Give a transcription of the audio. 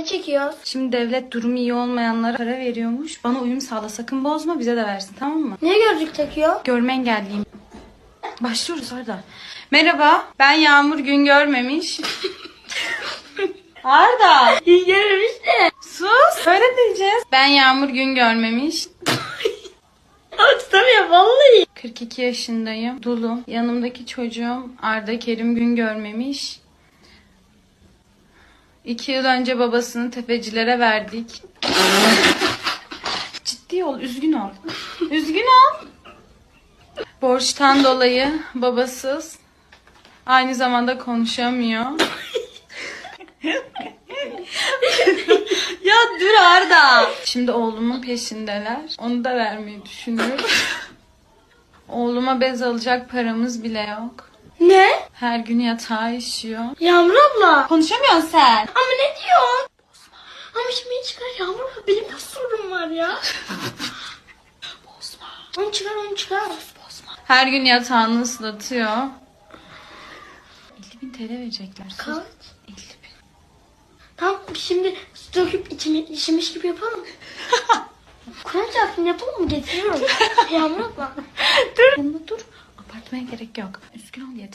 Ne çekiyor? Şimdi devlet durumu iyi olmayanlara para veriyormuş. Bana uyum sağla sakın bozma bize de versin tamam mı? Ne gözlük takıyor? Görme engelliyim. Başlıyoruz Arda. Merhaba ben Yağmur gün görmemiş. Arda Görmüş de. sus. Öyle diyeceğiz. Ben Yağmur gün görmemiş. Ama tutamıyor vallahi. 42 yaşındayım. Dulum. Yanımdaki çocuğum Arda Kerim gün görmemiş. İki yıl önce babasını tefecilere verdik. Ciddi ol, üzgün ol. Üzgün ol. Borçtan dolayı babasız. Aynı zamanda konuşamıyor. ya dur Arda. Şimdi oğlumun peşindeler. Onu da vermeyi düşünüyorum. Oğluma bez alacak paramız bile yok. Ne? Her gün yatağa işiyor. Yağmur abla. Konuşamıyorsun sen. Ama ne diyorsun? Ama şimdi çıkar Yağmur abla. Benim de sorun var ya. Bozma. Onu çıkar onu çıkar. Bozma. Her gün yatağını ıslatıyor. 50 bin TL verecekler. Kaç? 50 bin. Tamam şimdi döküp içimi, işimiş gibi yapalım. Kur'an çarpsın yapalım mı? Getiriyorum. Yağmur abla. Dur. Dur. Abartmaya gerek yok. Üzgün ol yeter.